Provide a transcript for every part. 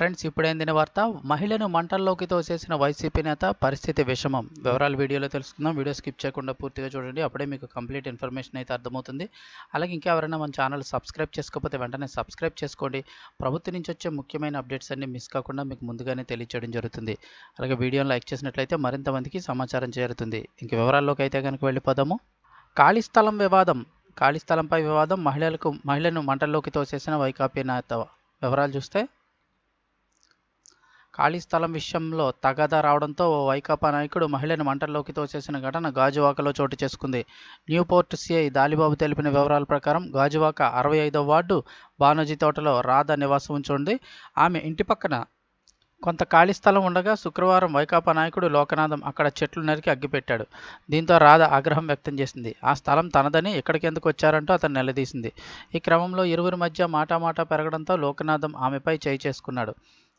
Friends ఇప్పుడైందిన వార్త? మహిళను మంటల్లోకి తోసేసిన YCP నేత పరిస్థితి విషమం. వివరాలు వీడియోలో తెలుసుకుందాం. వీడియో స్కిప్ చేయకుండా పూర్తిగా చూడండి. అప్పుడే మీకు కంప్లీట్ ఇన్ఫర్మేషన్ అయితే అర్థమవుతుంది. అలాగే ఇంకా ఎవరైనా మన ఛానల్ సబ్స్క్రైబ్ చేసుకోకపోతే వెంటనే సబ్స్క్రైబ్ చేసుకోండి. ప్రభుత్వం నుంచి వచ్చే ముఖ్యమైన అప్డేట్స్ అన్ని మిస్ కాకుండా మీకు ముందుగానే తెలియచేయడం జరుగుతుంది. అలాగే వీడియోని లైక్ చేసినట్లయితే మరింత మందికి సమాచారం చేరుతుంది. ఇంక వివరాల్లోకి అయితే కనుక వెళ్ళిపోదాము. ఖాళీ స్థలం వివాదం. ఖాళీ స్థలంపై వివాదం. మహిళలకు మహిళను మంటల్లోకి తోసేసిన వైకాపీ నేత. వివరాలు చూస్తే ఖాళీ స్థలం విషయంలో తగాదా రావడంతో ఓ వైకాపా నాయకుడు మహిళను మంటల్లోకి తోసేసిన ఘటన గాజువాకలో చోటు చేసుకుంది. న్యూపోర్ట్ సిఐ దాలిబాబు తెలిపిన వివరాల ప్రకారం గాజువాక అరవై ఐదవ వార్డు బానోజీ తోటలో రాధ నివాసం ఉంచుంది. ఆమె ఇంటి పక్కన కొంత ఖాళీ స్థలం ఉండగా శుక్రవారం వైకాపా నాయకుడు లోకనాథం అక్కడ చెట్లు నరికి అగ్గిపెట్టాడు. దీంతో రాధ ఆగ్రహం వ్యక్తం చేసింది. ఆ స్థలం తనదని ఎక్కడికెందుకు వచ్చారంటూ అతను నిలదీసింది. ఈ క్రమంలో ఇరువురి మధ్య మాటామాటా పెరగడంతో లోకనాథం ఆమెపై చేయి చేసుకున్నాడు.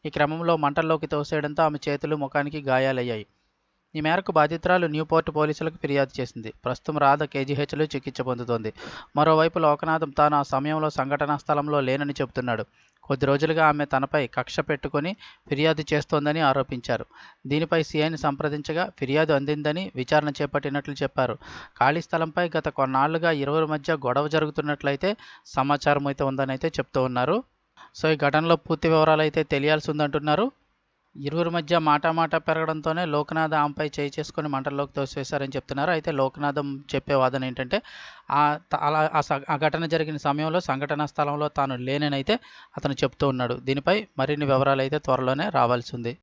ఈ క్రమంలో మంటల్లోకి తోసేయడంతో ఆమె చేతులు ముఖానికి గాయాలయ్యాయి. ఈ మేరకు బాధితురాలు న్యూపోర్ట్ పోలీసులకు ఫిర్యాదు చేసింది. ప్రస్తుతం రాధ కేజీహెచ్లో చికిత్స పొందుతోంది. మరోవైపు లోకనాథం తాను ఆ సమయంలో సంఘటనా స్థలంలో లేనని చెబుతున్నాడు. కొద్ది రోజులుగా ఆమె తనపై కక్ష పెట్టుకుని ఫిర్యాదు చేస్తోందని ఆరోపించారు. దీనిపై సీఐని సంప్రదించగా ఫిర్యాదు అందిందని విచారణ చేపట్టినట్లు చెప్పారు. ఖాళీ స్థలంపై గత కొన్నాళ్ళుగా ఇరువురి మధ్య గొడవ జరుగుతున్నట్లయితే సమాచారం అయితే ఉందని అయితే చెప్తూ ఉన్నారు. సో ఈ ఘటనలో పూర్తి వివరాలు అయితే తెలియాల్సి ఉందంటున్నారు ఇరువురి మధ్య మాట మాట పెరగడంతోనే లోకనాథ్ ఆమెపై చేయి చేసుకొని మంటల్లోకి తోసివేశారని చెప్తున్నారు. అయితే లోకనాథం చెప్పే వాదన ఏంటంటే ఆ అలా ఆ ఘటన జరిగిన సమయంలో సంఘటనా స్థలంలో తాను లేననైతే అతను చెప్తూ ఉన్నాడు. దీనిపై మరిన్ని వివరాలు అయితే త్వరలోనే రావాల్సి ఉంది